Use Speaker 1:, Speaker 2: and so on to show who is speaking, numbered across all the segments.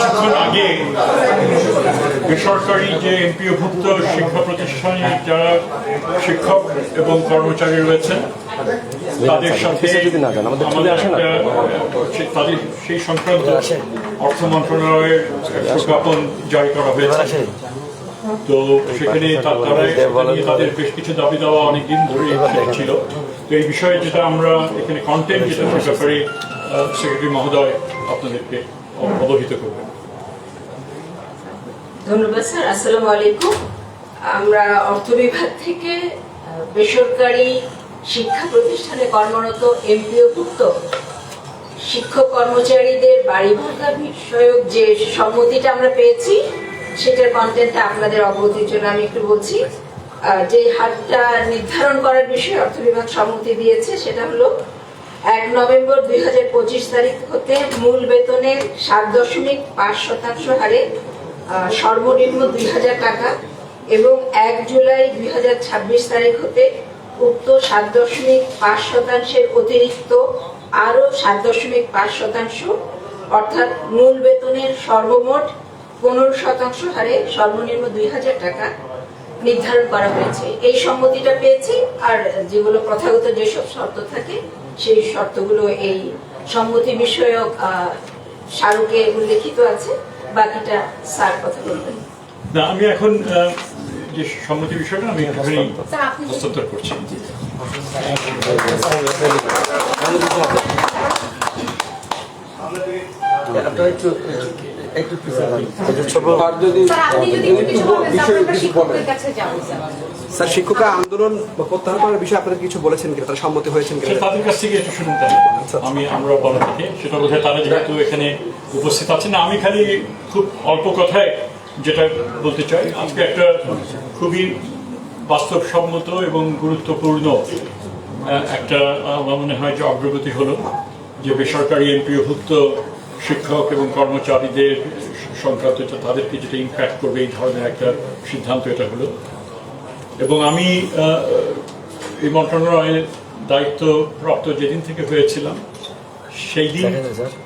Speaker 1: কিছুক্ষণ আগে বেসরকারি যে এমপিওভুক্ত শিক্ষা প্রতিষ্ঠানে যারা শিক্ষক এবং কর্মচারী রয়েছেন তাদের সাথে
Speaker 2: আমাদের
Speaker 1: তাদের সেই সংক্রান্ত অর্থ মন্ত্রণালয়ের প্রজ্ঞাপন জারি করা হয়েছে। তো সেখানে তাদের বেশ কিছু দাবি দেওয়া অনেকদিন ধরে ছিল। তো এই বিষয়ে যেটা আমরা এখানে কন্টেন্ট যেটা সে ব্যাপারে সেক্রেটারি মহোদয় আপনাদেরকে অবহিত করবেন।
Speaker 3: ধন্যবাদ, স্যার। আসসালামু আলাইকুম। আমরা অর্থ বিভাগ থেকে বেসরকারি শিক্ষা প্রতিষ্ঠানে কর্মরত এমপিওভুক্ত শিক্ষক কর্মচারীদের বাড়ি ভাড়া বিষয়ক যে সম্মতিটা আমরা পেয়েছি, সেটার কন্টেন্টটা আপনাদের অবগতির জন্য আমি একটু বলছি। যে হারটা নির্ধারণ করার বিষয়ে অর্থ বিভাগ সম্মতি দিয়েছে, সেটা হলো এক নভেম্বর দুই হাজার পঁচিশ তারিখ হতে মূল বেতনের সাত দশমিক পাঁচ শতাংশ হারে সর্বনিম্ন দুই হাজার টাকা এবং এক জুলাই দুই হাজার ছাব্বিশ তারিখ হতে উক্ত সাত দশমিক পাঁচ শতাংশের অতিরিক্ত আরও সাত দশমিক পাঁচ শতাংশ, অর্থাৎ মূল বেতনের সর্বমোট পনেরো শতাংশ হারে সর্বনিম্ন দুই হাজার টাকা নির্ধারণ করা হয়েছে। এই সম্মতিটা পেয়েছি, আর যেগুলো প্রথাগত যেসব শর্ত থাকে, সেই শর্তগুলো এই সম্মতি বিষয়ক স্মারকে উল্লেখিত আছে। বাকিটা স্যার কথা বলবেন।
Speaker 1: না আমি এখন যে সম্মতি বিষয়টা আমি এখানে হস্তান্তর করছি।
Speaker 2: আমরা একটু একটু
Speaker 4: আর যদি
Speaker 5: স্যার আপনি যদি একটু কিছু বলেন তারপরে আমরা শিক্ষকদের কাছে যাব স্যার।
Speaker 4: স্যার শিক্ষকরা আন্দোলন প্রত্যাহার করার বিষয়ে আপনারা কিছু বলেছেন কিনা? তারা সম্মতি হয়েছেন কিনা?
Speaker 1: তাদের কাছ থেকে একটু শুনুন তাই আমি আমরা বলা থেকে সেটা বোধহয় তারা যেহেতু এখানে উপস্থিত আছেন আমি খালি খুব অল্প কথায় যেটা বলতে চাই। আজকে একটা খুবই বাস্তবসম্মত এবং গুরুত্বপূর্ণ একটা আমার মনে হয় যে অগ্রগতি হলো যে বেসরকারি এমপিওভুক্ত শিক্ষক এবং কর্মচারীদের সংক্রান্ত এটা তাদেরকে যেটা ইম্প্যাক্ট করবে এই ধরনের একটা সিদ্ধান্ত এটা হলো। এবং আমি এই মন্ত্রণালয়ের দায়িত্ব প্রাপ্ত যেদিন থেকে হয়েছিলাম সেই দিন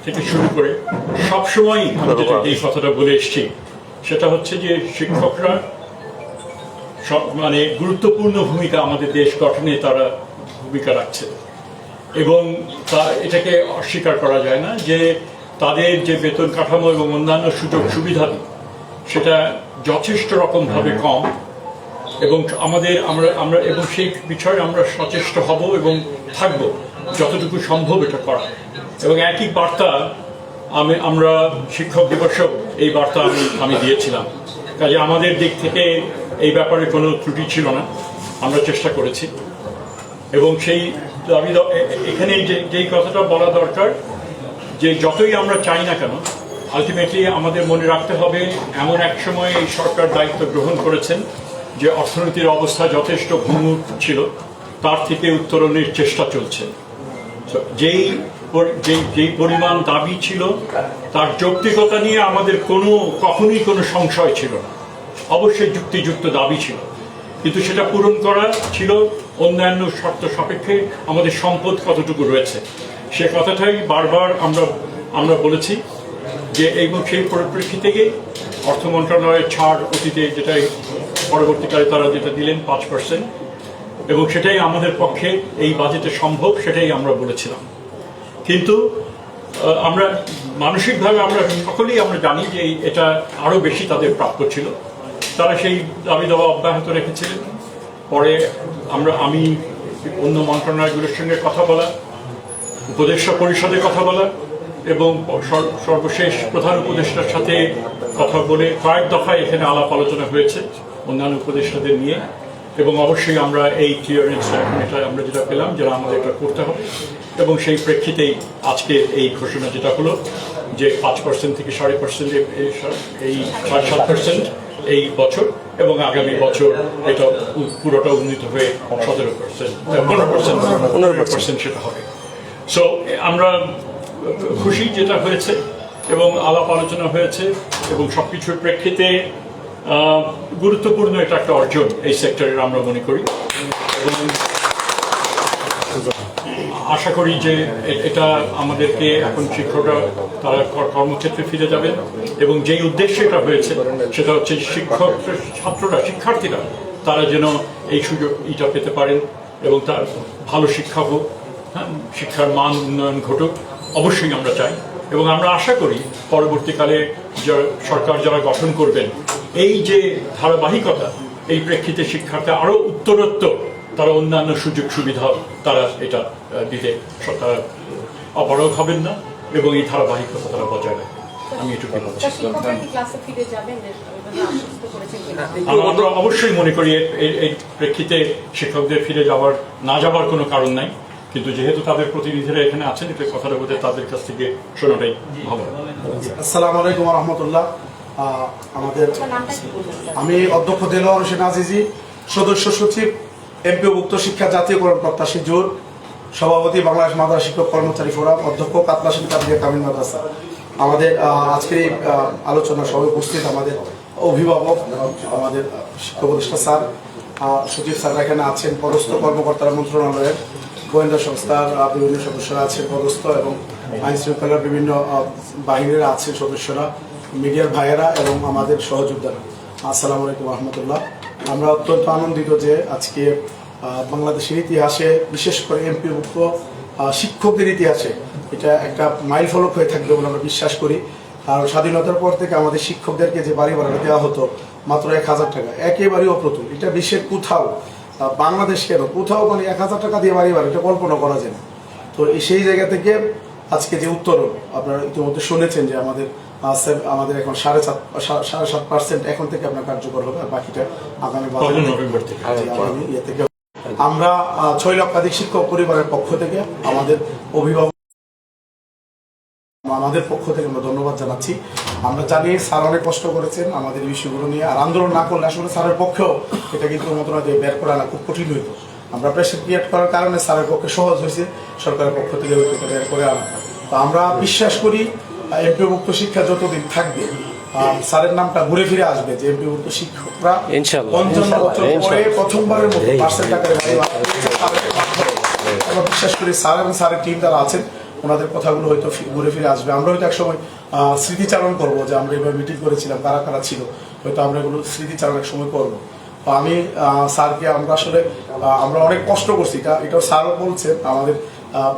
Speaker 1: থেকে শুরু করে সবসময় আমি যেটা এই কথাটা বলে এসেছি সেটা হচ্ছে যে শিক্ষকরা সব- মানে গুরুত্বপূর্ণ ভূমিকা আমাদের দেশ গঠনে তারা ভূমিকা রাখছে। এবং তা এটাকে অস্বীকার করা যায় না যে তাদের যে বেতন কাঠামো এবং অন্যান্য সুযোগ সুবিধা, সেটা যথেষ্ট রকমভাবে কম এবং আমাদের, আমরা আমরা, এবং সেই বিষয়ে আমরা সচেষ্ট হব এবং থাকব যতটুকু সম্ভব এটা করা। এবং একই বার্তা আমি, আমরা শিক্ষক দিবসেও এই বার্তা আমি আমি দিয়েছিলাম। কাজে আমাদের দিক থেকে এই ব্যাপারে কোনো ত্রুটি ছিল না, আমরা চেষ্টা করেছি। এবং সেই এ- এখানে যে, যেই কথাটা বলা দরকার যে যতই আমরা চাই না কেন আলটিমেটলি আমাদের মনে রাখতে হবে, এমন এক সময় এই সরকার দায়িত্ব গ্রহণ করেছেন যে অর্থনীতির অবস্থা যথেষ্ট ভঙ্গুর ছিল, তার থেকে উত্তরণের চেষ্টা চলছে। যেই যেই পরিমাণ দাবি ছিল, তার যৌক্তিকতা নিয়ে আমাদের কোনো, কখনোই কোনো সংশয় ছিল না। অবশ্যই যুক্তিযুক্ত দাবি ছিল। কিন্তু সেটা পূরণ করা ছিল অন্যান্য শর্ত সাপেক্ষে আমাদের সম্পদ কতটুকু রয়েছে। সে কথাটাই বারবার আমরা আমরা বলেছি যে এবং সেই পরিপ্রেক্ষিতে অর্থ মন্ত্রণালয়ের ছাড় অতীতে যেটাই পরবর্তীকালে তারা যেটা দিলেন পাঁচ পার্সেন্ট এবং সেটাই আমাদের পক্ষে এই বাজেটে সম্ভব সেটাই আমরা বলেছিলাম। কিন্তু আমরা মানসিকভাবে আমরা সকলেই আমরা জানি যে এটা আরও বেশি তাদের প্রাপ্য ছিল। তারা সেই দাবি দাওয়া অব্যাহত রেখেছিলেন। পরে আমরা, আমি অন্য মন্ত্রণালয়গুলোর সঙ্গে কথা বলা উপদেষ্টা পরিষদে কথা বলা এবং সর্বশেষ প্রধান উপদেষ্টার সাথে কথা বলে কয়েক দফায় এখানে আলাপ আলোচনা হয়েছে অন্যান্য উপদেষ্টাদের নিয়ে। এবং অবশ্যই আমরা এই ক্লিয়ারেন্স এখন এটা আমরা যেটা পেলাম, যেটা আমাদের এটা করতে হবে। এবং সেই প্রেক্ষিতেই আজকে এই ঘোষণা যেটা হলো যে পাঁচ পার্সেন্ট থেকে সাড়ে পার্সেন্ট এই সাড়ে সাত পার্সেন্ট এই বছর এবং আগামী বছর এটা পুরোটা উন্নীত হয়ে সতেরো পার্সেন্ট পনেরো পার্সেন্ট পনেরো পার্সেন্ট সেটা হবে। সো আমরা খুশি যেটা হয়েছে এবং আলাপ আলোচনা হয়েছে এবং সবকিছুর প্রেক্ষিতে আহ, গুরুত্বপূর্ণ এটা একটা অর্জন এই সেক্টরের আমরা মনে করি। আশা করি যে এটা আমাদেরকে এখন শিক্ষকরা তারা কর- কর্মক্ষেত্রে ফিরে যাবেন এবং যেই উদ্দেশ্যে এটা হয়েছে সেটা হচ্ছে শিক্ষক ছাত্ররা শিক্ষার্থীরা তারা যেন এই সুযোগ এটা পেতে পারেন এবং তার ভালো শিক্ষা হোক। শিক্ষার মান উন্নয়ন ঘটুক অবশ্যই আমরা চাই। এবং আমরা আশা করি পরবর্তীকালে যা- সরকার যারা গঠন করবেন এই যে ধারাবাহিকতা এই প্রেক্ষিতে শিক্ষার্থী আরও উত্তরোত্তর তারা অন্যান্য সুযোগ সুবিধা তারা এটা দিতে তারা অপারগ হবেন না এবং এই ধারাবাহিকতা তারা বজায় রাখবেন। আমি এটুকু বলছি।
Speaker 5: তা কি ক্লাসে ফিরে যাবেন? যে ওইভাবে আশ্বস্ত করেছেন কিনা?
Speaker 1: আমরা অবশ্যই মনে করি এই প্রেক্ষিতে শিক্ষকদের ফিরে যাওয়ার না যাওয়ার কোনো কারণ নাই। কিন্তু যেহেতু তাদের প্রতিনিধিরা এখানে আছেন এটা কথাটা বোধহয় তাদের কাছ থেকে শোনাটাই ভালো
Speaker 6: আসসালামু আলাইকুম রহমতুল্লাহ আমাদের
Speaker 5: স্যার?
Speaker 6: আমি অধ্যক্ষ দেলোয়ার হোসেন আজিজি সদস্য সচিব এমপিওভুক্ত শিক্ষা জাতীয়করণ প্রত্যাশী জোর সভাপতি বাংলাদেশ মাদ্রাসা শিক্ষক কর্মচারী ফোরাম অধ্যক্ষ কাতলাসিন কাদিয়া কামিল মাদ্রাসা। আমাদের আহ, আজকের এই আলোচনা সভায় উপস্থিত আমাদের অভিভাবক আমাদের শিক্ষা উপদেষ্টা স্যার সচিব স্যার এখানে আছেন পদস্থ কর্মকর্তারা মন্ত্রণালয়ের। গোয়েন্দা সংস্থার বিভিন্ন সদস্যরা আছেন পদস্থ এবং আইন শৃঙ্খলার বিভিন্ন বাহিনীর আছেন সদস্যরা, মিডিয়ার ভাইয়েরা এবং আমাদের সহযোদ্ধারা। আসসালামু আলাইকুম রহমতুল্লাহ। আমরা অত্যন্ত আনন্দিত যে আজকে বাংলাদেশের ইতিহাসে, বিশেষ করে এমপি এমপিভুক্ত শিক্ষকদের ইতিহাসে এটা একটা মাইল ফলক হয়ে থাকবে বলে আমরা বিশ্বাস করি। আর স্বাধীনতার পর থেকে আমাদের শিক্ষকদেরকে যে বাড়ি ভাড়া দেওয়া হতো, মাত্র এক হাজার টাকা, একেবারেই অপ্রতুল। এটা বিশ্বের কোথাও বাংলাদেশ কেন? কোথাও মানে এক হাজার টাকা দিয়ে বাড়ি এটা কল্পনা করা যায় না। তো সেই জায়গা থেকে আজকে যে উত্তরণ আপনারা ইতিমধ্যে শুনেছেন যে আমাদের আমাদের এখন সাড়ে সাত সা- সাড়ে সাত পার্সেন্ট এখন থেকে আপনার কার্যকর হবে আর বাকিটা আগামী আগামী ইয়ে থেকে। আমরা আহ, ছয় লক্ষাধিক শিক্ষক পরিবারের পক্ষ থেকে আমাদের অভিভাবক আমাদের পক্ষ থেকে আমরা ধন্যবাদ জানাচ্ছি। আমরা জানি স্যার অনেক কষ্ট করেছেন আমাদের এই বিষয়গুলো নিয়ে আর আন্দোলন না করলে আসলে স্যারের পক্ষেও এটা কিন্তু মন্ত্রণালয় দিয়ে বের করা না খুব কঠিন হইতো। আমরা প্রেশার ক্রিয়েট করার কারণে স্যারের পক্ষে সহজ হয়েছে সরকারের পক্ষ থেকে ওইটা বের করে আনা। তো আমরা বিশ্বাস করি এমপিভুক্ত শিক্ষা যতদিন থাকবে স্যারের নামটা ঘুরে ফিরে আসবে যে এমপিভুক্ত শিক্ষকরা
Speaker 2: ইনশাআল্লাহ,
Speaker 6: পঞ্চান্ন বছর পরে প্রথমবারের মতো পার্সেন্ট। আমরা বিশ্বাস করি স্যার এবং স্যারের টিম যারা আছেন ওনাদের কথাগুলো হয়তো ঘুরে ফিরে আসবে। আমরা হয়তো একসময় স্মৃতিচারণ করব যে আমরা এবার মিটিং করেছিলাম, কারা কারা ছিল, হয়তো আমরা এগুলো স্মৃতিচারণ এক সময় করব আমি স্যারকে আমরা আসলে আমরা অনেক কষ্ট করছি। এটা এটাও স্যারও বলছেন আমাদের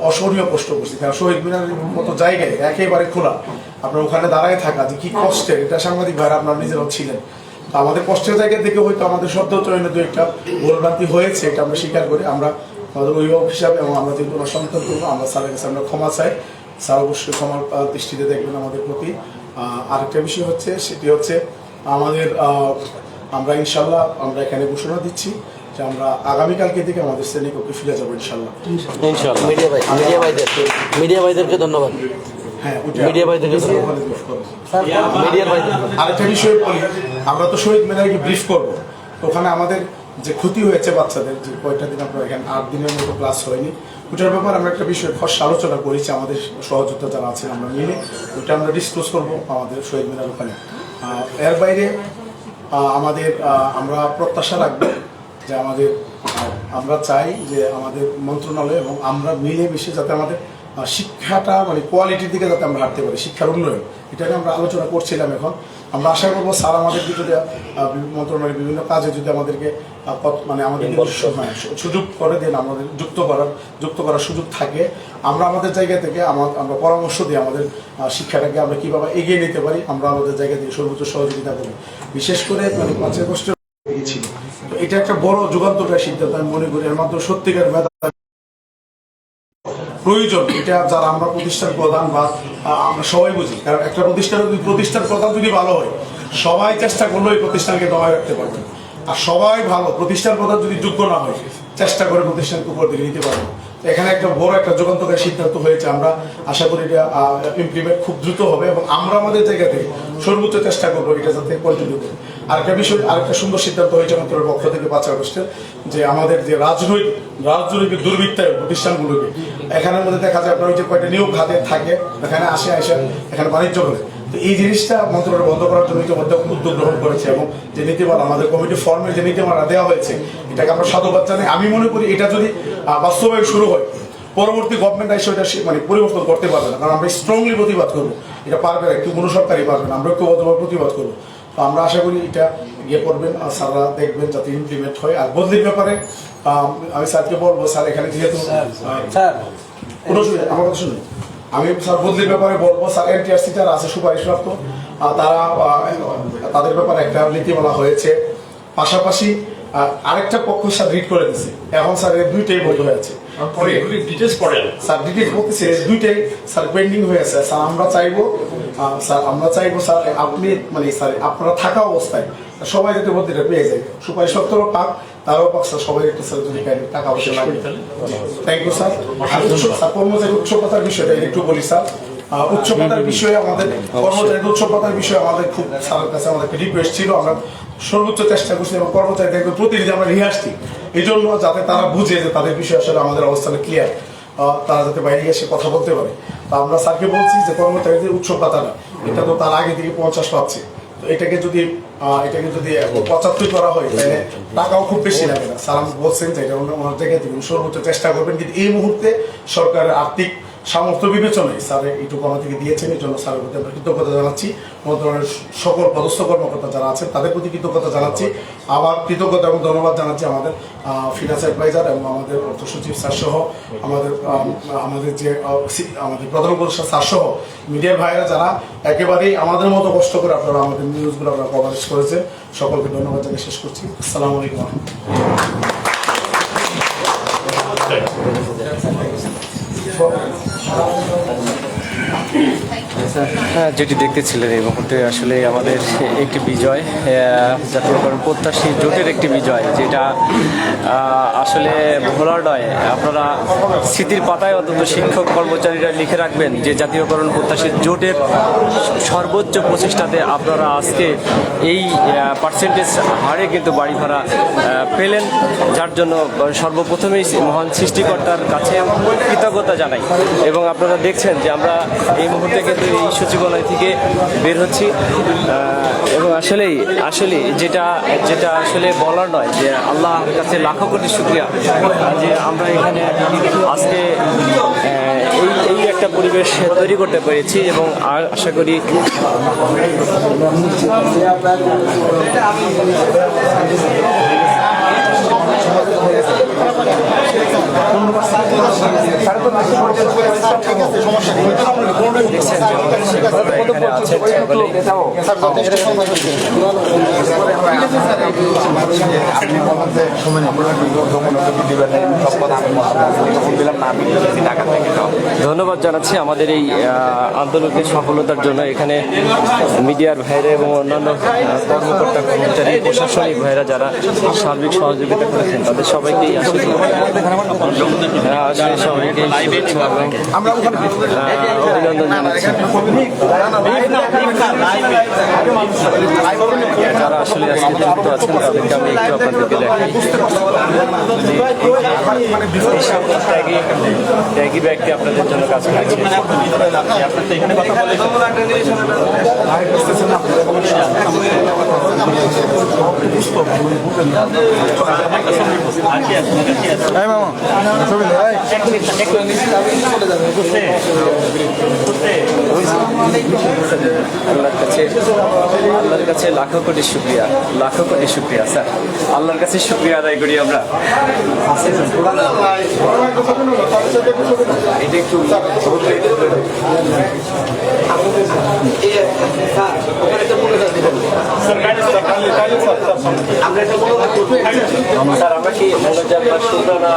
Speaker 6: অসহনীয় কষ্ট করছি। কারণ শহীদ মিনারের মতো জায়গায় একেবারে খোলা। আপনার ওখানে দাঁড়ায় থাকা যে কি কষ্টের, এটা সাংবাদিক ভাইরা আপনার নিজেরাও ছিলেন। আমাদের কষ্টের জায়গা থেকে হয়তো আমাদের শব্দ চয়নে দু একটা ভুলভ্রান্তি হয়েছে, এটা আমরা স্বীকার করি। আমরা আমাদের অভিভাবক হিসাবে এবং আমরা ওনার সন্তান করব আমরা স্যারের কাছে আমরা ক্ষমা চাই। স্যার অবশ্যই ক্ষমার দৃষ্টিতে দেখবেন আমাদের প্রতি। আরেকটা বিষয় হচ্ছে সেটি হচ্ছে আমাদের আমরা ইনশাল্লাহ আমরা এখানে ঘোষণা দিচ্ছি যে আমরা আগামীকালকে থেকে আমাদের শ্রেণীকক্ষে ফিরে যাব ইনশাল্লাহ।
Speaker 2: মিডিয়া ভাই মিডিয়া ভাইদের মিডিয়া ভাইদেরকে ধন্যবাদ।
Speaker 6: হ্যাঁ আরেকটা বিষয় বলি আমরা তো শহীদ মিনারকে ব্রিফ করব। ওখানে আমাদের যে ক্ষতি হয়েছে বাচ্চাদের, যে কয়টা দিন আপনার এখানে আট দিনের মতো ক্লাস হয়নি ওটার ব্যাপারে আমরা একটা বিষয় খস আলোচনা করেছি, আমাদের সহযোগিতা যারা আছেন আমরা মিলে ওটা আমরা ডিসক্লোজ করব আমাদের শহীদ মিনার ওখানে। এর বাইরে আমাদের আমরা প্রত্যাশা রাখব যে আমাদের আমরা চাই যে আমাদের মন্ত্রণালয় এবং আমরা মিলে মিশে যাতে আমাদের শিক্ষাটা মানে কোয়ালিটির দিকে যাতে আমরা হাঁটতে পারি, শিক্ষার উন্নয়ন। এটা আমরা আলোচনা করছিলাম এখন। আমরা আশা করব স্যার আমাদেরকে যদি মন্ত্রণালয়ের বিভিন্ন কাজে যদি আমাদেরকে মানে আমাদের হ্যাঁ, সুযোগ করে দেন আমাদের যুক্ত করার যুক্ত করার সুযোগ থাকে আমরা আমাদের জায়গা থেকে আমরা পরামর্শ দিই আমাদের শিক্ষাটাকে আমরা কীভাবে এগিয়ে নিতে পারি আমরা আমাদের জায়গা থেকে সর্বোচ্চ সহযোগিতা করি। বিশেষ করে মানে পাঁচের ছিল এটা একটা বড় যুগান্তকারী সিদ্ধান্ত আমি মনে করি। এর মাধ্যমে সত্যিকার মেধা প্রয়োজন। এটা যারা আমরা প্রতিষ্ঠান প্রধান বা আমরা সবাই বুঝি। কারণ একটা প্রতিষ্ঠান প্রতিষ্ঠান প্রধান যদি ভালো হয়, সবাই চেষ্টা করলে ওই প্রতিষ্ঠানকে দমায় রাখতে পারবে। আর সবাই ভালো প্রতিষ্ঠান প্রধান যদি যোগ্য না হয়, চেষ্টা করে প্রতিষ্ঠানকে উপর দিকে নিতে পারবে। এখানে একটা বড় একটা যুগান্তকারী সিদ্ধান্ত হয়েছে আমরা। আশা করি এটা ইমপ্লিমেন্ট খুব দ্রুত হবে এবং আমরা আমাদের জায়গা থেকে সর্বোচ্চ চেষ্টা করব এটা যাতে কন্টিনিউ আরেকটা বিষয়, আরেকটা সুন্দর সিদ্ধান্ত হয়েছে আমাদের পক্ষ থেকে পাঁচ আগস্টের, যে আমাদের যে রাজনৈতিক রাজনৈতিক দুর্বৃত্তায় প্রতিষ্ঠানগুলোকে, এখানের মধ্যে দেখা যায় আপনার ওই যে কয়েকটা নিয়োগ হাতে থাকে, এখানে আসে আসে, এখানে বাণিজ্য করে। তো এই জিনিসটা মন্ত্রণালয় বন্ধ করার জন্য ইতিমধ্যে উদ্যোগ গ্রহণ করেছে এবং যে নীতিমালা, আমাদের কমিটি ফর্মে যে নীতিমালা দেওয়া হয়েছে, এটাকে আমরা সাধুবাদ জানাই। আমি মনে করি এটা যদি বাস্তবায়ন শুরু হয়, পরবর্তী গভর্নমেন্ট এসে ওটা মানে পরিবর্তন করতে পারবে না, কারণ আমরা স্ট্রংলি প্রতিবাদ করব। এটা পারবে না কেউ কোনো সরকারই পারবে না, আমরা ঐক্যবদ্ধভাবে প্রতিবাদ করব। তো আমরা আশা করি এটা ইয়ে করবেন আর স্যাররা দেখবেন যাতে ইমপ্লিমেন্ট হয়। আর বদলির ব্যাপারে আমি স্যারকে বলব স্যার এখানে যেহেতু স্যার কোনো আমার কথা শুনুন। আমি স্যার বদলির ব্যাপারে বলব স্যার এনটিআরসি যারা আছে সুপারিশপ্রাপ্ত তারা তাদের ব্যাপারে একটা নীতি বলা হয়েছে। পাশাপাশি আরেকটা পক্ষ স্যার রিড করে দিছে। এখন স্যার এর দুইটাই বৈধ হয়েছে
Speaker 1: ডিটেলস পড়েন
Speaker 6: স্যার ডিটেলস বলতেছে দুইটাই স্যার পেন্ডিং হয়ে আছে। স্যার আমরা চাইব স্যার আমরা চাইব স্যার আপনি মানে স্যার আপনারা থাকা অবস্থায় সবাই যাতে পেয়ে যায়। সুপারিশ সত্তরও পাক তারাও পাক স্যার সবাই একটু স্যার যদি টাকা পয়সা লাগে। থ্যাংক ইউ স্যার স্যার কর্মচারী উচ্চকতার বিষয়টা একটু বলি স্যার আহ, উচ্চকতার বিষয়ে আমাদের কর্মচারীদের উচ্চপাতার বিষয়ে আমাদের খুব স্যারের কাছে আমাদের রিকোয়েস্ট ছিল। আমরা সর্বোচ্চ চেষ্টা করছি এবং কর্মচারীদের প্রতিনিধি আমরা নিয়ে আসছি। এই জন্য যাতে তারা বুঝে যে তাদের বিষয়ে আসলে আমাদের অবস্থানে ক্লিয়ার তারা যাতে বাইরে এসে কথা বলতে পারে। তা আমরা স্যারকে বলছি যে কর্মচারীদের উৎসব পাতাটা এটা তো তার আগে থেকে পঞ্চাশ পাচ্ছে। তো এটাকে যদি এটাকে যদি পঁচাত্তর করা হয়, তাহলে টাকাও খুব বেশি লাগে না। স্যার বলছেন যে এটা ওনার জায়গায় তিনি সর্বোচ্চ চেষ্টা করবেন। কিন্তু এই মুহূর্তে সরকারের আর্থিক সামর্থ্য বিবেচনায় স্যার এইটুকু আমার থেকে দিয়েছেন, এই জন্য স্যারের প্রতি আমরা কৃতজ্ঞতা জানাচ্ছি। মন্ত্রণালয়ের সকল পদস্থ কর্মকর্তা যারা আছেন, তাদের প্রতি কৃতজ্ঞতা জানাচ্ছি। আবার কৃতজ্ঞতা এবং ধন্যবাদ জানাচ্ছি আমাদের ফিনান্স অ্যাডভাইজার এবং আমাদের অর্থ সচিব স্যার সহ, আমাদের আমাদের যে আমাদের প্রধান উপদেষ্টা স্যার সহ মিডিয়ার ভাইরা যারা একেবারেই আমাদের মতো কষ্ট করে আপনারা আমাদের নিউজগুলো আপনারা কভারেজ করেছেন, সকলকে ধন্যবাদ জানিয়ে শেষ করছি। আসসালামু আলাইকুম। Amém.
Speaker 7: হ্যাঁ যেটি দেখতেছিলেন এই মুহূর্তে আসলে আমাদের একটি বিজয় জাতীয়করণ প্রত্যাশী জোটের একটি বিজয়, যেটা আসলে ভোলার নয়, আপনারা স্মৃতির পাতায় অন্তত শিক্ষক কর্মচারীরা লিখে রাখবেন যে জাতীয়করণ প্রত্যাশী জোটের সর্বোচ্চ প্রচেষ্টাতে আপনারা আজকে এই পার্সেন্টেজ হারে কিন্তু বাড়ি ভাড়া পেলেন, যার জন্য সর্বপ্রথমেই মহান সৃষ্টিকর্তার কাছে কৃতজ্ঞতা জানাই। এবং আপনারা দেখছেন যে আমরা এই মুহূর্তে কিন্তু এই সচিবালয় থেকে বের হচ্ছি। এবং আসলেই আসলে যেটা যেটা আসলে বলার নয় যে আল্লাহ কাছে লাখো কোটি শুক্রিয়া যে আমরা এখানে আজকে এই এই একটা পরিবেশ তৈরি করতে পেরেছি এবং আর- আশা করি ধন্যবাদ জানাচ্ছি আমাদের এই আহ, আন্দোলনের সফলতার জন্য। এখানে মিডিয়ার ভাইরা এবং অন্যান্য কর্মকর্তা কর্মচারী প্রশাসনিক ভাইরা যারা সার্বিক সহযোগিতা করেছেন তাদের সবাইকেই আসলে জানাচ্ছি যারা আসলে আজকে যুক্ত আছেন তাদেরকে আমি একটু ব্যক্তি আপনাদের জন্য কাজ করেছে আল্লাহর কাছে লাখো কোটি শুক্রিয়া, লাখো কোটি শুক্রিয়া, স্যার। আল্লাহর কাছে শুক্রিয়া আদায় করি আমরা। এটা একটু আমরা কি মনোজার বা শুক্রানা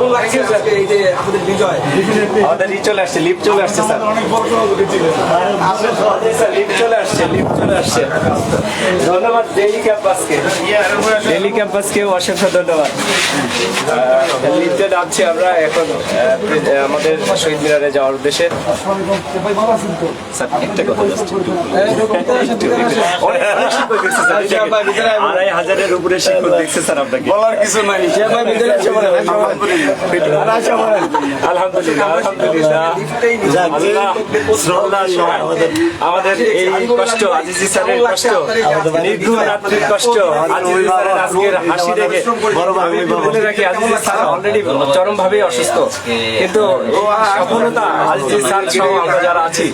Speaker 4: কেমন লাগছে আজকে এই যে আমাদের বিজয়।
Speaker 7: আমাদের ই চলে আসছে লিফট চলে আসছে স্যার। স্যার লিফট চলে আসছে লিফট চলে আসছে। ধন্যবাদ ডেইলি ক্যাম্পাসকে ডেইলি ক্যাম্পাসকেও অসংখ্য ধন্যবাদ। নামছি আমরা এখন আমাদের শহীদ মিনারে যাওয়ার উদ্দেশ্যে। স্যার একটা কথা দেখেন। আড়াই হাজারের উপরে শিক্ষক দেখছে স্যার আপনাকে। বলার কিছু নাই। আমাদের এই কষ্ট আজিজি স্যারের কষ্ট নির্ঘুম রাত্রির কষ্ট আজিজি স্যারের আজকের হাসি দেখে আমি বলে রাখি আজিজি স্যার অলরেডি চরম ভাবে অসুস্থ কিন্তু সফলতা আজিজি স্যার সহ আমরা যারা আছি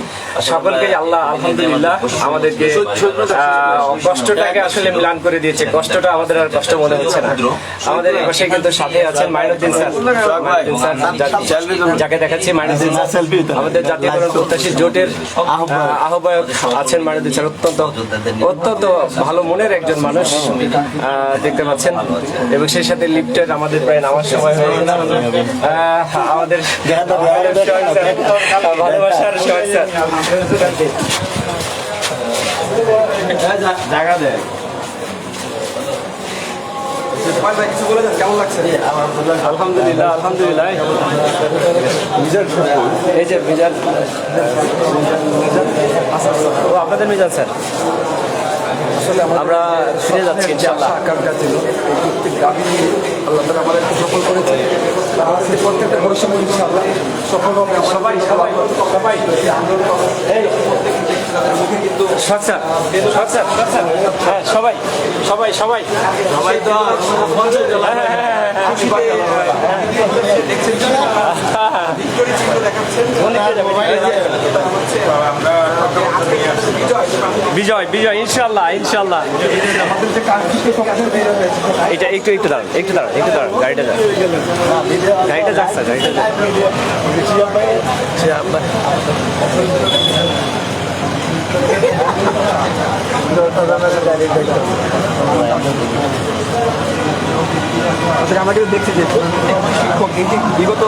Speaker 7: সকলকেই আল্লাহ আলহামদুলিল্লাহ আমাদেরকে কষ্টটাকে আসলে মিলান করে দিয়েছে। কষ্টটা আমাদের আর কষ্ট মনে হচ্ছে না। আমাদের এই পাশে কিন্তু সাথে আছেন মাইনুদ্দিন স্যার। যাকে দেখাচ্ছি মাইনুদ্দিন স্যার। আমাদের জাতীয় প্রত্যাশী জোটের আহ্বায়ক। আছেন মাইনুদ্দিন স্যার। অত্যন্ত অত্যন্ত ভালো মনের একজন মানুষ দেখতে পাচ্ছেন। এবং সেই সাথে লিফটের আমাদের প্রায় নামার সময় হয়ে গেছে। আমাদের ভালোবাসার জায়গা দেয় আলহামদুলিল্লাহ আলহামদুলিল্লাহ এই যে মিজান আপনাদের মিজান স্যার আমরা ফিরে যাচ্ছি ইনশাআল্লাহ।
Speaker 4: আকাঙ্ক্ষা ছিল। এই প্রত্যেক দাবি নিয়ে আল্লাহ তালা আমাদেরকে সফল করেছে তার প্রত্যেকটা ইনশাআল্লাহ সফল হবে সবাই সবাই সবাই। আন্দোলন এই প্রত্যেকে দেখছি তাদের
Speaker 7: স্যার শখ স্যার শখ স্যার হ্যাঁ সবাই সবাই সবাই। সবাই তো হ্যাঁ হ্যাঁ হ্যাঁ বিজয় বিজয় ইনশাল্লাহ ইনশাল্লাহ এটা একটু একটু দাঁড়ান একটু দাঁড়ান একটু দাঁড়ান গাড়িটা যাক। গাড়িটা যাক স্যার গাড়িটা যাক
Speaker 4: আসলে দেখছি যে শিক্ষক এই যে বিগত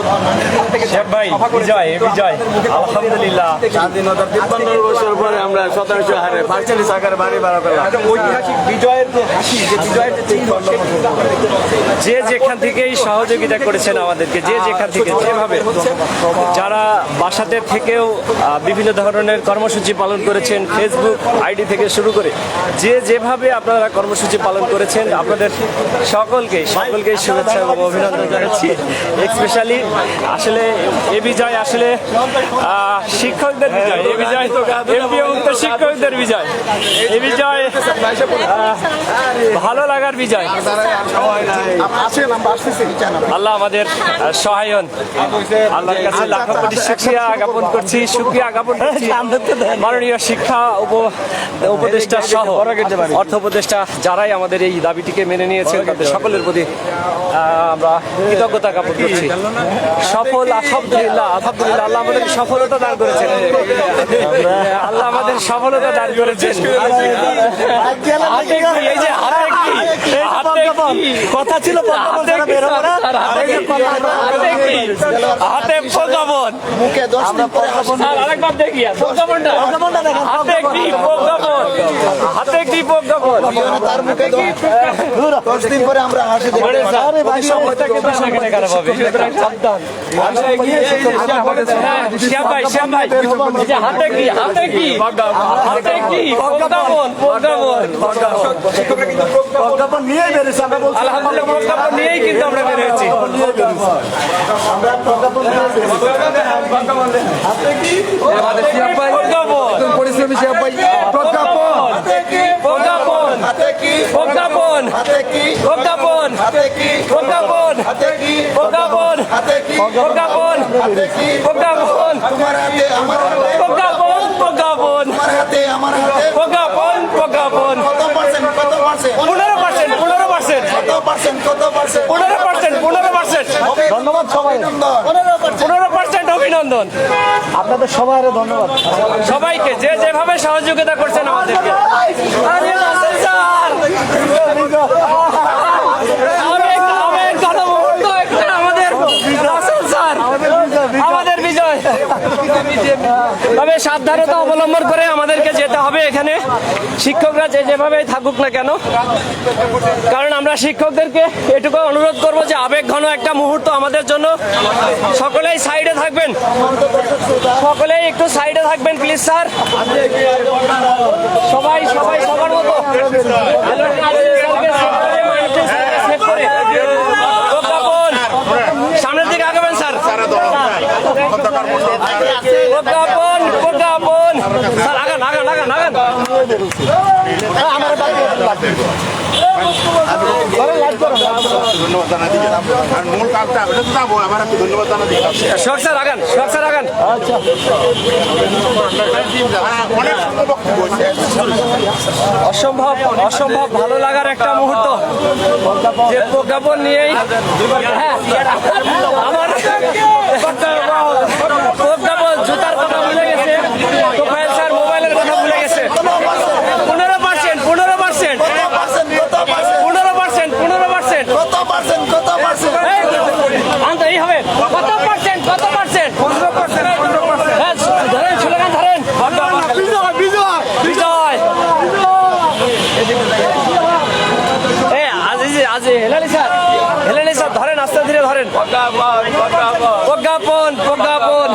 Speaker 4: থেকে
Speaker 7: ভাই বিজয় বিজয়। আলহামদুলিল্লাহ।
Speaker 2: তিপ্পান্ন বছর পরে আমরা শতাংশ হারে পাঁচচল্লিশ টাকার বাড়ি ভাড়া করলাম
Speaker 4: ঐতিহাসিক বিজয়ের যে হাসি যে বিজয়ের যে চিহ্ন সেটি কিন্তু আমরা দেখতে পাচ্ছি।
Speaker 7: যে যেখান থেকেই সহযোগিতা করেছেন আমাদেরকে যে যেখান থেকে যেভাবে যারা বাসাতে থেকেও বিভিন্ন ধরনের কর্মসূচি পালন করেছেন ফেসবুক আইডি থেকে শুরু করে যে যেভাবে আপনারা কর্মসূচি পালন করেছেন আপনাদের সকলকে সকলকে শুভেচ্ছা এবং অভিনন্দন জানাচ্ছি। স্পেশালি আসলে এ বিজয় আসলে শিক্ষকদের বিজয়। এ বিজয় এমপিও মুক্ত শিক্ষকদের বিজয়। এ বিজয় ভালো লাগার বিজয়। আল্লাহ আমাদের আহ, সহায় হন আল্লাহর কাছে লাখো কোটি শুকরিয়া জ্ঞাপন করছি শুকরিয়া জ্ঞাপন করছি। মাননীয় শিক্ষা উপ উপদেষ্টা সহ অর্থ উপদেষ্টা যারাই আমাদের এই দাবিটিকে মেনে নিয়েছেন তাদের সকলের প্রতি আমরা কৃতজ্ঞতা জ্ঞাপন করছি সফল আলহামদুলিল্লাহ আলহামদুলিল্লাহ আল্লাহ আমাদের সফলতা দান করেছেন আল্লাহ আমাদের সফলতা দান করেছেন এই যে? কথা ছিল হাতে প্রজ্ঞাপন
Speaker 2: মুখে দশ দিন পরে
Speaker 7: আরেকবার দেখি প্রজ্ঞাপনটা হাতে কি প্রজ্ঞাপন হাতে কি প্রজ্ঞাপন
Speaker 2: তার মুখে দশ দিন পরে আমরা হাসি দেখতে
Speaker 7: আলহামদুলিল্লাহ নিয়েই কিন্তু আমরা বেরিয়েছি।
Speaker 2: আমরা প্রজ্ঞাপন নিয়ে বেরিয়েছি।
Speaker 4: পরিশ্রমী প্রজ্ঞাপন
Speaker 7: প্রজ্ঞাপন প্রজ্ঞাপন প্রজ্ঞাপন প্রজ্ঞাপন প্রজ্ঞাপন প্রজ্ঞাপন প্রজ্ঞাপন প্রজ্ঞাপন প্রজ্ঞাপন পনেরো পার্সেন্ট পনেরো পার্সেন্ট
Speaker 2: কত পার্সেন্ট কত পার্সেন্ট
Speaker 7: পনেরো পার্সেন্ট পনেরো পার্সেন্ট
Speaker 2: ধন্যবাদ সবাই। পনেরো পার্সেন্ট
Speaker 7: পনেরো পার্সেন্ট অভিনন্দন।
Speaker 2: আপনাদের সবাই ধন্যবাদ।
Speaker 7: সবাইকে যে যেভাবে সহযোগিতা করছেন আমাদেরকে। আরে নাসির স্যার! আবেগ, আবেগ, গণমুহূর্ত একটা আমাদের নাসির স্যার! আমাদের বিজয় তবে সাবধানতা অবলম্বন করে আমাদেরকে যেতে হবে এখানে। শিক্ষকরা যে যেভাবেই থাকুক না কেন। কারণ আমরা শিক্ষকদেরকে এটুকু অনুরোধ করব যে আবেগ ঘন একটা মুহূর্ত আমাদের জন্য। সকলেই সাইডে থাকবেন। সকলেই একটু সাইডে থাকবেন প্লিজ স্যার সবাই সবাই সবার মতো। সামনের দিকে আগাবেন স্যার প্রজ্ঞাপন প্রজ্ঞাপন। অসম্ভব অসম্ভব ভালো লাগার একটা মুহূর্ত। যে প্রজ্ঞাপন নিয়েই হ্যাঁ, আমার জুতার কথা বুঝে গেছে। তোফায়েল স্যার মোবাইলের কথা ভুলে গেছে পনেরো পার্সেন্ট পনেরো পার্সেন্ট পনেরো পার্সেন্ট পনেরো পার্সেন্ট
Speaker 2: কত পার্সেন্ট কত পার্সেন্ট
Speaker 7: আনতে এই হবে কত পার্সেন্ট কত পার্সেন্ট পনেরো পার্সেন্ট হ্যাঁ ধরেন স্লোগান ধরেন বিজয় বিজয় বিজয় এ আজিজি আজি হেলালি স্যার হেলালি স্যার ধরেন আস্তে ধীরে ধরেন প্রজ্ঞাপন প্রজ্ঞাপন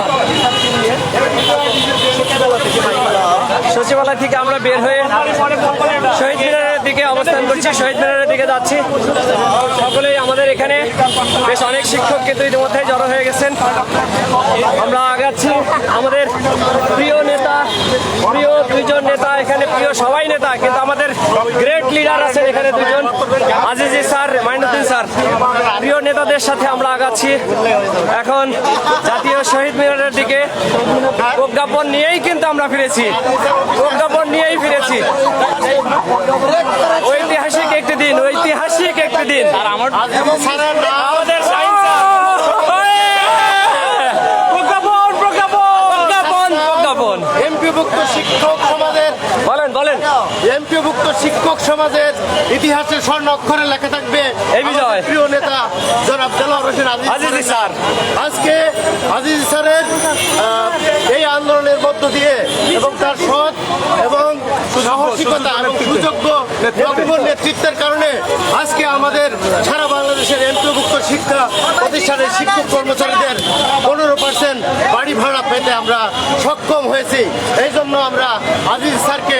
Speaker 7: সচিবালয় থেকে আমরা বের হয়ে শহীদ দিকে অবস্থান করছি, শহীদ মিনারের দিকে যাচ্ছি। সকলেই আমাদের এখানে বেশ অনেক শিক্ষক কিন্তু ইতিমধ্যে জড়ো হয়ে গেছেন। আমরা আগাচ্ছি। আমাদের প্রিয় নেতা, প্রিয় দুইজন নেতা, এখানে প্রিয় সবাই নেতা, কিন্তু আমাদের গ্রেট লিডার আছেন এখানে দুজন আজিজি স্যার, মাইনুদ্দিন স্যার। প্রিয় নেতাদের সাথে আমরা আগাচ্ছি। এখন জাতীয় শহীদ মিনারের দিকে প্রজ্ঞাপন নিয়েই কিন্তু আমরা ফিরেছি। প্রজ্ঞাপন নিয়েই ফিরেছি। ঐতিহাসিক একটি দিন ঐতিহাসিক একটি দিন। আমাদের প্রজ্ঞাপন প্রজ্ঞাপন।
Speaker 8: এমপিভুক্ত শিক্ষক সমাজের
Speaker 7: বলেন বলেন।
Speaker 8: এমপিভুক্ত শিক্ষক সমাজের ইতিহাসে স্বর্ণ অক্ষরে লেখা থাকবে
Speaker 7: এই বিজয়।
Speaker 8: আমাদের প্রিয় নেতা জনাব হোসেন আজিজ
Speaker 7: স্যার।
Speaker 8: আজকে আজিজ স্যারের এই আন্দোলনের মধ্য দিয়ে এবং তার সৎ এবং সাহসিকতা এবং সুযোগ্য যোগ্য নেতৃত্বের কারণে আজকে আমাদের সারা বাংলাদেশের এমপিভুক্ত শিক্ষা প্রতিষ্ঠানের শিক্ষক কর্মচারীদের পনেরো পার্সেন্ট বাড়ি ভাড়া পেতে আমরা সক্ষম হয়েছি। এই জন্য আমরা আজিজ স্যারকে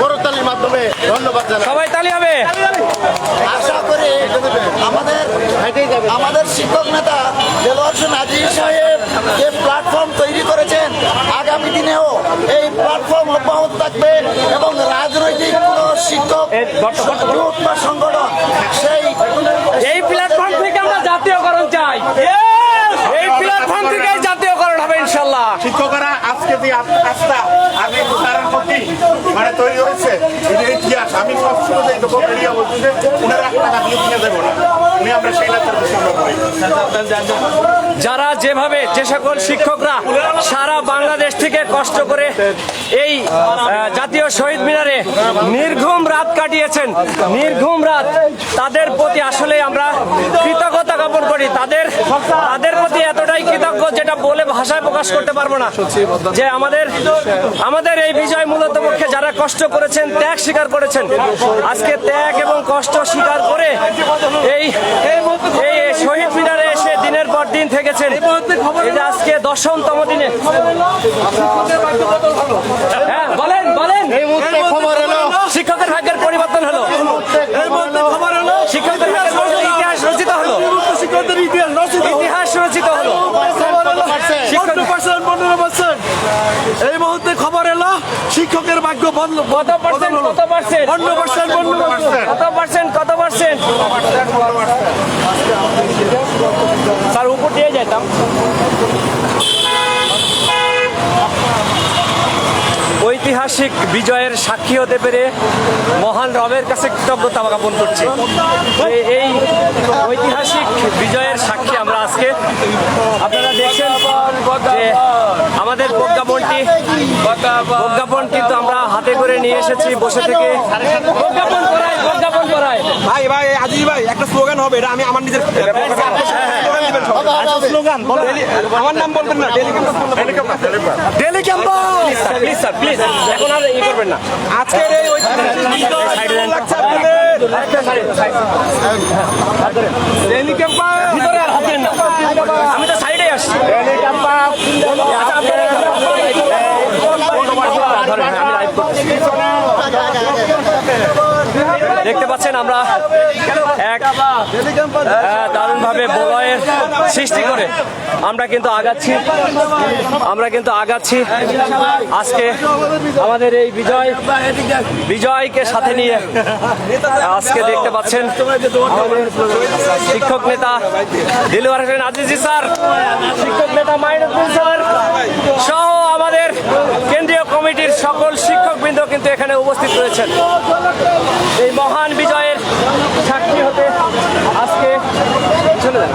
Speaker 8: করতালির মাধ্যমে ধন্যবাদ জানাই।
Speaker 7: সবাই তালি হবে।
Speaker 2: আশা করি আমাদের আমাদের শিক্ষক নেতা দেলোয়ার হোসেন আজিজ সাহেব যে প্ল্যাটফর্ম তৈরি করেছেন আগামী দিনেও এই প্ল্যাটফর্ম অব্যাহত থাকবে এবং রাজনৈতিক কোন শিক্ষক
Speaker 7: এই
Speaker 2: বা সংগঠন সেই
Speaker 7: এই প্ল্যাটফর্ম থেকে আমরা জাতীয়করণ চাই। এই প্ল্যাটফর্ম থেকে জাতীয়করণ হবে ইনশাল্লাহ।
Speaker 9: শিক্ষকরা আজকে যে আস্থা আগে তারার প্রতি মানে তৈরি হয়েছে, এটা ইতিহাস। আমি সবসময় এই লোক মিডিয়া বলছি যে এক টাকা দিয়ে দিয়ে দেবো না। উনি আমরা সেই বিষয় আমরা করি।
Speaker 7: যারা যেভাবে, যে সকল শিক্ষকরা সারা বাংলাদেশ থেকে কষ্ট করে এই জাতীয় শহীদ মিনারে নির্ঘুম রাত কাটিয়েছেন, নির্ঘুম রাত তাদের প্রতি আসলে আমরা কৃতজ্ঞতা জ্ঞাপন করি, তাদের তাদের প্রতি এতটাই কৃতজ্ঞ যেটা বলে ভাষায় প্রকাশ করতে পারব না। যে আমাদের আমাদের এই বিজয় মূলত পক্ষে যারা কষ্ট করেছেন, ত্যাগ স্বীকার করেছেন, আজকে ত্যাগ এবং কষ্ট স্বীকার করে এই এই শহীদ মিনারে এসে দিনের পর দিন থেকেছেন। আজকে দশমতম দিনে। হ্যাঁ বলেন বলেন।
Speaker 8: খবর এলো
Speaker 7: শিক্ষকের ভাগ্যের পরিবর্তন হলো
Speaker 8: এই মুহূর্তে খবর এলো
Speaker 7: শিক্ষকদের ভাগ্যের পরিবর্তন, ইতিহাস রচিত হলো
Speaker 8: শিক্ষকদের ইতিহাস রচিত
Speaker 7: ইতিহাস রচিত হলো শিক্ষক
Speaker 8: এই মুহূর্তে খবর এলো শিক্ষকের ভাগ্য বদল
Speaker 7: কত পার্সেন্ট কত পার্সেন্ট কত পার্সেন্ট কত পার্সেন্ট স্যার উপর দিয়ে যেতাম। ঐতিহাসিক বিজয়ের সাক্ষী হতে পেরে মহান রবের কাছে কৃতজ্ঞতা জ্ঞাপন করছি। এই- এই ঐতিহাসিক বিজয়ের সাক্ষী আমরা আজকে আপনারা দেখছেন যে আমাদের প্রজ্ঞাপনটি প্রজ্ঞাপন কিন্তু আমরা হাতে করে নিয়ে এসেছি বসে থেকে। প্রজ্ঞাপন করাই প্রজ্ঞাপন করাই
Speaker 4: ভাই ভাই আজিজ ভাই একটা স্লোগান হবে এটা আমি আমার নিজের স্লোগান দিবেন।
Speaker 8: স্লোগান
Speaker 4: আমার নাম বলবেন না Daily Campus
Speaker 7: please sir please এখন আর ই করবেন না
Speaker 4: আজকের এই ঐতিহাসিক লাগছে আপনাদের ডেলি ক্যাম্পাস
Speaker 7: ভিতরে আর হাত না আমি তো সাইডে আসছি আচ্ছা, আপনারা- ধরেন, আমি live করতেছি। দেখতে পাচ্ছেন আমরা এক দারুণ ভাবে বলয়ের সৃষ্টি করে। আমরা কিন্তু আগাচ্ছি, আমরা কিন্তু আগাচ্ছি। আজকে আমাদের এই বিজয়, বিজয়কে সাথে নিয়ে আজকে দেখতে পাচ্ছেন শিক্ষক নেতা দিলওয়ার হোসেন আজিজি স্যার, শিক্ষক নেতা মাইনুদ্দিন স্যার সহ আমাদের কেন্দ্রীয় কমিটির সকল শিক্ষকবৃন্দ কিন্তু এখানে উপস্থিত রয়েছেন এই মহান বিজয়ের সাক্ষী হতে আজকে চলে যান।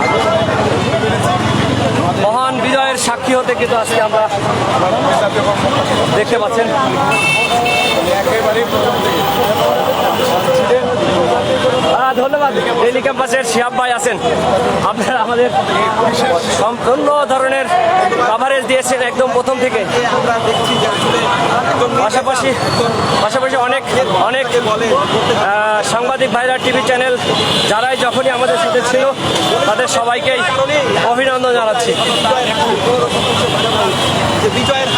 Speaker 7: মহান বিজয়ের সাক্ষী হতে কিন্তু আজকে আমরা দেখতে পাচ্ছেন ধন্যবাদ ডেলি ক্যাম্পাসের শিহাব ভাই আছেন। আপনারা আমাদের সম্পূর্ণ ধরনের কাভারেজ দিয়েছেন একদম প্রথম থেকে। পাশাপাশি পাশাপাশি অনেক অনেক সাংবাদিক ভাইরা টিভি চ্যানেল, যারাই যখনই আমাদের সাথে ছিল, তাদের সবাইকেই অভিনন্দন জানাচ্ছি।
Speaker 4: বিজয়ের